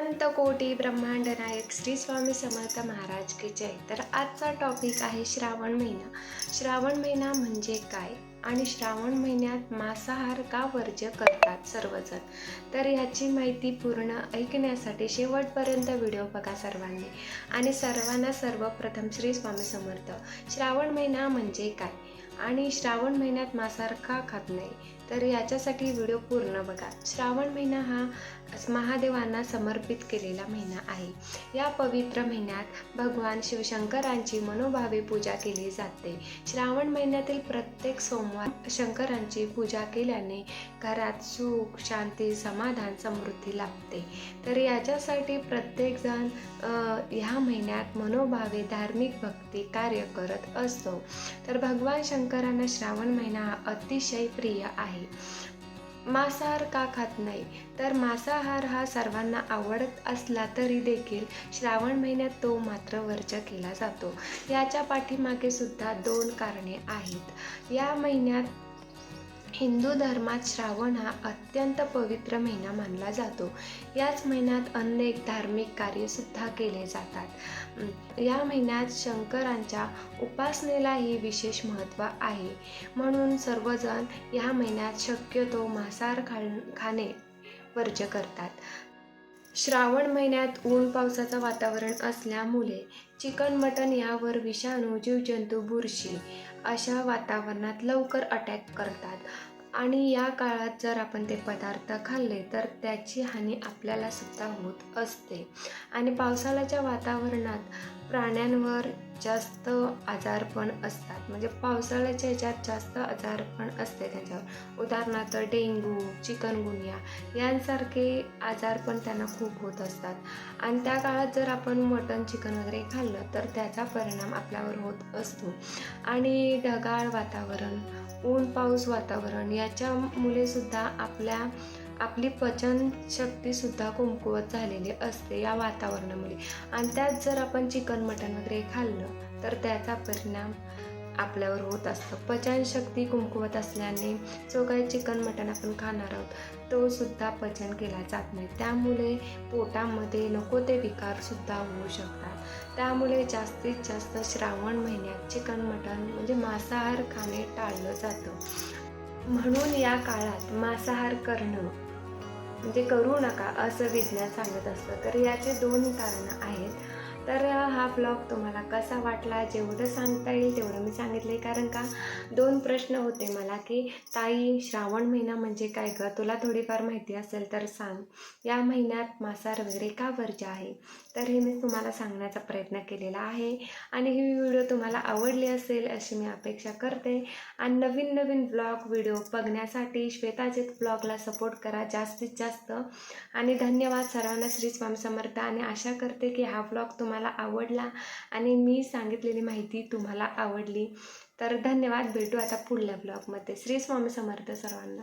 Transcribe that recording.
अनंत कोटी ब्रह्मांड नायक श्री स्वामी समर्थ महाराज की जय. तर आजचा टॉपिक आहे श्रावण महिना. श्रावण महिना म्हणजे काय? आणि श्रावण महिन्यात मांसाहार का वर्ज्य करतात सर्वजण? तर ह्याची माहिती पूर्ण ऐकण्यासाठी शेवटपर्यंत व्हिडिओ बघा सर्वांनी. आणि सर्वांना सर्वप्रथम श्री स्वामी समर्थ. श्रावण महिना म्हणजे काय? आणि श्रावण महिन्यात मांसाहार का खात नाही? तर याच्यासाठी व्हिडिओ पूर्ण बघा. श्रावण महिना हा महादेवांना समर्पित केलेला महिना आहे. या पवित्र महिन्यात भगवान शिवशंकरांची मनोभावे पूजा केली जाते. श्रावण महिन्यातील प्रत्येक सोमवार शंकरांची पूजा केल्याने घरात सुख शांती समाधान समृद्धी लाभते. तर याच्यासाठी प्रत्येकजण ह्या महिन्यात मनोभावे धार्मिक भक्ती कार्य करत असतो. तर भगवान शंकरांना श्रावण महिना हा अतिशय प्रिय आहे. मांसाहार का खात नाही? तर मांसाहार हा सर्वांना आवडत असला तरी देखील श्रावण महिन्यात तो मात्र वर्ज्य केला जातो. याच्या पाठीमागे सुद्धा दोन कारणे आहेत. या महिन्यात हिंदू धर्मात श्रावण हा अत्यंत पवित्र महिना मानला जातो. याच महिन्यात अनेक धार्मिक कार्यसुद्धा केले जातात. या महिन्यात शंकरांच्या उपासनेलाही विशेष महत्त्व आहे. म्हणून सर्वजण या महिन्यात शक्यतो मांसाहार खा खाणे वर्ज्य करतात. श्रावण महिन्यात ऊन पावसाचं वातावरण असल्यामुळे चिकन मटन यावर विषाणू जीवजंतू बुरशी अशा वातावरणात लवकर अटॅक करतात. आणि या काळात जर आपण ते पदार्थ खाल्ले तर त्याची हानी आपल्याला सुद्धा होत असते. आणि पावसाळ्याच्या वातावरणात प्राण्यांवर जास्त आजारपण असतात. म्हणजे पावसाळ्याच्या ह्याच्यात जास्त आजारपण असते त्याच्यावर. उदाहरणार्थ डेंग्यू चिकनगुनिया यांसारखे आजारपण त्यांना खूप होत असतात. आणि त्या काळात जर आपण मटण चिकन वगैरे खाल्लं तर त्याचा परिणाम आपल्यावर होत असतो. आणि ढगाळ वातावरण ऊन पाऊस वातावरण याच्यामुळे सुद्धा आपल्या आपली पचनशक्तीसुद्धा कमकुवत झालेली असते या वातावरणामुळे. आणि त्यात जर आपण चिकन मटण वगैरे खाल्लं तर त्याचा परिणाम आपल्यावर होत असतं. पचनशक्ती कुमकुवत असल्याने जो काही चिकन मटण आपण खाणार आहोत तो सुद्धा पचन केला जात नाही. त्यामुळे पोटामध्ये नको ते विकारसुद्धा होऊ शकतात. त्यामुळे जास्तीत जास्त श्रावण महिन्यात चिकन मटण म्हणजे मांसाहार खाणे टाळलं जातं. म्हणून या काळात मांसाहार करणं म्हणजे करू नका असं विज्ञान सांगत असतं. तर याचे दोन कारणं आहेत. तर हा ब्लॉग तुम्हाला कसा वाटला जेवढं सांगता येईल तेवढं मी सांगितले कारण का दोन प्रश्न होते मला की ताई श्रावण महिना म्हणजे काय गं? तुला थोडीफार माहिती असेल तर सांग. या महिन्यात मासार वगैरे का वर्ज्य आहे? तर हे मी तुम्हाला सांगण्याचा प्रयत्न केलेला आहे. आणि ही व्हिडिओ तुम्हाला आवडली असेल अशी मी अपेक्षा करते. आणि नवीन नवीन ब्लॉग व्हिडिओ बघण्यासाठी श्वेताजित ब्लॉगला सपोर्ट करा जास्तीत जास्त. आणि धन्यवाद सर्वांना श्री स्वामी समर्थ. आणि आशा करते की हा ब्लॉग तुम्हाला आवड आवडला आणि मी सांगितलेली माहिती तुम्हाला आवडली. तर धन्यवाद. भेटू आता पुढल्या ब्लॉगमध्ये. श्री स्वामी समर्थ सर्वांना.